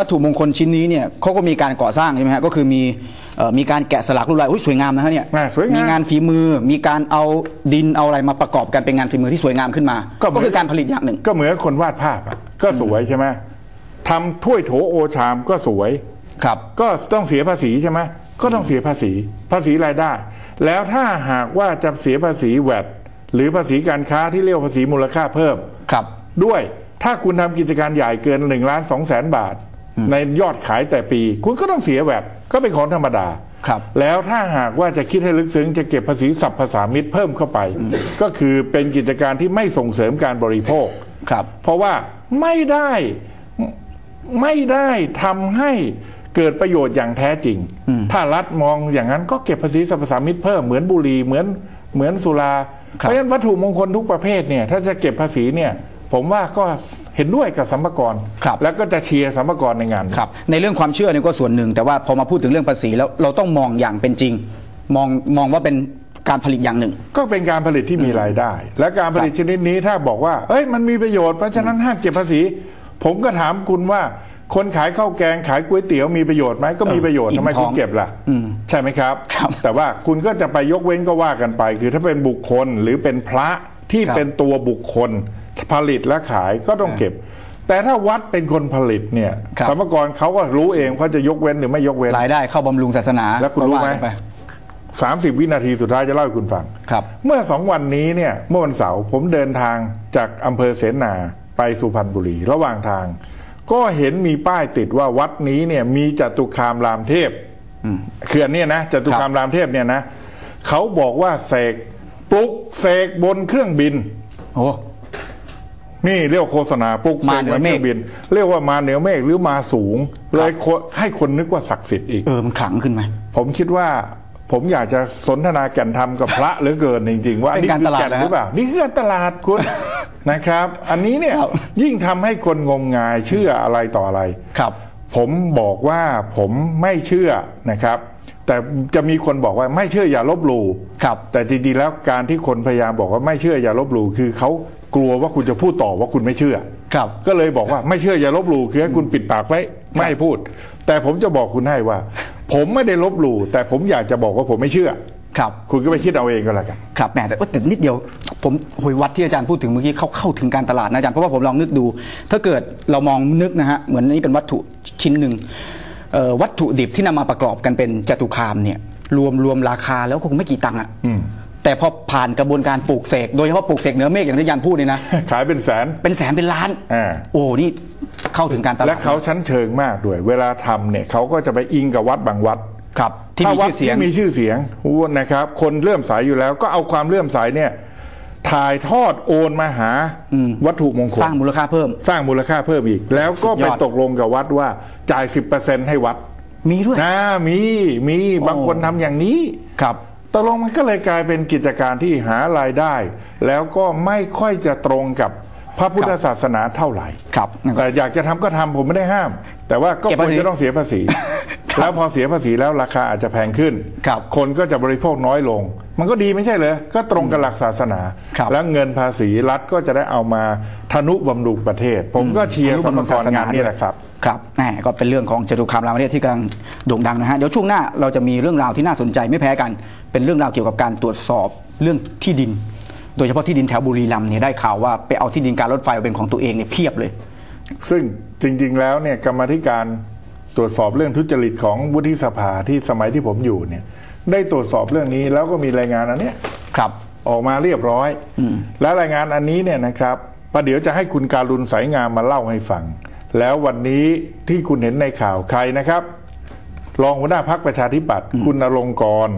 วัตถุมงคลชิ้นนี้เนี่ยเขาก็มีการก่อสร้างใช่ไหมฮะก็คือมีเอ่อมีการแกะสลักลวดลายอุ้ยสวยงามนะฮะเนี่ยอ่าสวยงามงานฝีมือมีการเอาดินเอาอะไรมาประกอบกันเป็นงานฝีมือที่สวยงามขึ้นมา ก็เหมืก็อนคือการผลิตอย่างหนึ่ง ก็เหมือนคนวาดภาพอะก็สวยใช่ไหมทำถ้วยโถโอชามก็สวยครับ ก็ต้องเสียภาษีใช่ไหมก็ต้องเสียภาษีภาษีรายได้ แล้วถ้าหากว่าจะเสียภาษีแวดหรือภาษีการค้าที่เรียกว่าภาษีมูลค่าเพิ่มครับ ด้วยถ้าคุณทำกิจการใหญ่เกินหนึ่งล้านสองแสนบาท ในยอดขายแต่ปี คุณก็ต้องเสียแวดก็เป็นของธรรมดาครับ แล้วถ้าหากว่าจะคิดให้ลึกซึ้งจะเก็บภาษีสัพภาษามิตรเพิ่มเข้าไป ก็คือเป็นกิจการที่ไม่ส่งเสริมการบริโภคครับ เพราะว่าไม่ได้ไม่ได้ทำให้เกิดประโยชน์อย่างแท้จริง ถ้ารัฐมองอย่างนั้นก็เก็บภาษีสรรพสามิตเพิ่มเหมือนบุหรี่เหมือนเหมือนสุรา เพครับราะฉะนั้นวัตถุมงคลทุกประเภทเนี่ยถ้าจะเก็บภาษีเนี่ย ผมว่าก็เห็นด้วยกับสัมภาระครับแล้วก็จะเชียร์สัมภาระในงานครับในเรื่องความเชื่อเนี่ยก็ส่วนหนึ่ง แต่ว่าพอมาพูดถึงเรื่องภาษีแล้วเราต้องมองอย่างเป็นจริง มองมองว่าเป็นการผลิตอย่างหนึ่ง ก็เป็นการผลิตที่มีรายได้ และการผลิตชนิดนี้ถ้าบอกว่าเอ้ยมันมีประโยชน์เพราะฉะนั้นห้ามเก็บภาษี ผมก็ถามคุณว่าคนขายข้าวแกงขายก๋วยเตี๋ยวมีประโยชน์ไหมก็มีประโยชน์อิ่มทำไมท้คุองณเก็บล่ะอืมใช่ไหมครับครับ แต่ว่าคุณก็จะไปยกเว้นก็ว่ากันไป คือถ้าเป็นบุคคลหรือเป็นพระที่ครับเป็นตัวบุคคล ผลิตและขายก็ต้องเก็บ แต่ถ้าวัดเป็นคนผลิตเนี่ยครับสรรพากรเขาก็รู้เองเขาจะยกเว้นหรือไม่ยกเว้นรายได้เข้าบำรุงศาสนาแล้วคุณรู้ไหมก็ากันป30วินาทีสุดท้ายจะเล่าให้คุณฟังครับ เมื่อสองวันนี้เนี่ยเมื่อวันเสาร์ผมเดินทางจากอำเภอเสนาไปสุพรรณบุรี ระหว่างทาง ก็เห็นมีป้ายติดว่าวัดนี้เนี่ยมีจตุคามรามเทพคืออันเนี้ยนะจตุคามรามเทพเนี่ยนะเขาบอกว่าเสกปลุกเสกบนเครื่องบิน โอ้ นี่เรียกว่าโฆษณาปลุกเสมากเหนืบอนเมเคฆรื่องบิน เรียกว่ามาเหนือเมฆหรือมาสูง เลยคนให้คนนึกว่าศักดิ์สิทธิ์อีกเออมันขลังขึ้นไหมผมคิดว่าผมอยากจะสนทนาแก่นธรรมกับพระเหลือเกินจริง ๆ ว่าเป็นนี่การคือตลาดแก่นนะฮะหรือเปล่านี่คือการตลาดคุณนะครับ อันนี้เนี่ยครับยิ่งทำให้คนงมงายเชื่ออะไรต่ออะไรครับ ผมบอกว่าผมไม่เชื่อนะครับ แต่จะมีคนบอกว่าไม่เชื่ออย่าลบหลู่ครับ แต่จริงๆแล้วการที่คนพยายามบอกว่าไม่เชื่ออย่าลบหลู่คือเขา กลัวว่าคุณจะพูดต่อว่าคุณไม่เชื่อ ครับ ก็เลยบอกว่าไม่เชื่ออย่าลบหลู่คือให้คุณปิดปากไว้ไม่ให้พูด แต่ผมจะบอกคุณให้ว่า ผมไม่ได้ลบหลู่แต่ผมอยากจะบอกว่าผมไม่เชื่อ ครับ คุณก็ไปคิดเอาเองก็แล้วกัน ครับแหมแต่ว่าแต่นิดเดียว ผมหวยวัดที่อาจารย์พูดถึงเมื่อกี้เขาเข้าถึงการตลาดนะอาจารย์เพราะว่าผมลองนึกดู ถ้าเกิดเรามองนึกนะฮะเหมือนนี่เป็นวัตถุชิ้นหนึ่งเอ่อวัตถุดิบที่นำมาประกอบกันเป็นจตุคามเนี่ยรวมรวมราคาแล้วก็คงไม่กี่ตังค์อะอืม แต่พอผ่านกระบวนการปลูกเสกโดยเฉพาะปลูกเสกเหนือเมฆอย่างที่อาจารย์พูดเนี่ยนะ ขายเป็นแสน เป็นแสนเป็นล้าน อ่า โอ้นี่เข้าถึงการตลาดและเขาชั้นเชิงมากด้วย เวลาทำเนี่ยเขาก็จะไปอิงกับวัดบางวัดครับ ที่ถ้ามีวัดชื่อเสียง ที่มีชื่อเสียงนะครับ คนเลื่อมใสยอยู่แล้วก็เอาความเลื่อมใสเนี่ยถ่ายทอดโอนมาหาวัตถุมงคลสร้างมูลค่าเพิ่ม สร้างมูลค่าเพิ่มอีก แล้วก็สุดยไปอด ตกลงกับวัดว่าจ่าย 10%ให้วัดมีด้วย นะมีมีบางคนทำอย่างนี้ ครับ ตกลงมันก็เลยกลายเป็นกิจการที่หารายได้ แล้วก็ไม่ค่อยจะตรงกับพระพุทธศาสนาเท่าไหร่ครับแต่อยากจะทำก็ทำผมไม่ได้ห้าม แต่ว่าก็เก็บควภารษีจะต้องเสียภาษีครับแล้วพอเสียภาษีแล้วราคาอาจจะแพงขึ้นครับคนก็จะบริโภคน้อยลง มันก็ดีไม่ใช่เหรอก็ตรงกับหลักศาสนาครับแล้วเงินภาษีรัฐก็จะได้เอามาทนุบำรุงประเทศ ผมก็เชียร์สมกรงานนี่แหละครับครับแหมก็เป็นเรื่องของจตุคามรามเทพที่กำลังโด่งดังนะฮะเดี๋ยวช่วงหน้าเราจะมีเรื่องราวที่น่าสนใจไม่แพ้กัน เป็นเรื่องราวเกี่ยวกับการตรวจสอบเรื่องที่ดิน โดยเฉพาะที่ดินแถวบุรีรัมย์เนี่ยได้ข่าวว่าไปเอาที่ดินการรถไฟมาเป็นของตัวเองเนี่ยเพียบเลย ซึ่งจริง ๆ แล้วเนี่ยกรรมาธิการตรวจสอบเรื่องทุจริตของวุฒิสภาที่สมัยที่ผมอยู่เนี่ย ได้ตรวจสอบเรื่องนี้แล้วก็มีรายงานอันเนี้ยครับ ออกมาเรียบร้อยและรายงานอันนี้เนี่ยนะครับประเดี๋ยวจะให้คุณการุณสายงามมาเล่าให้ฟัง แล้ววันนี้ที่คุณเห็นในข่าวใครนะครับ รองหัวหน้าพักประชาธิปัตย์คุณนรงค์กร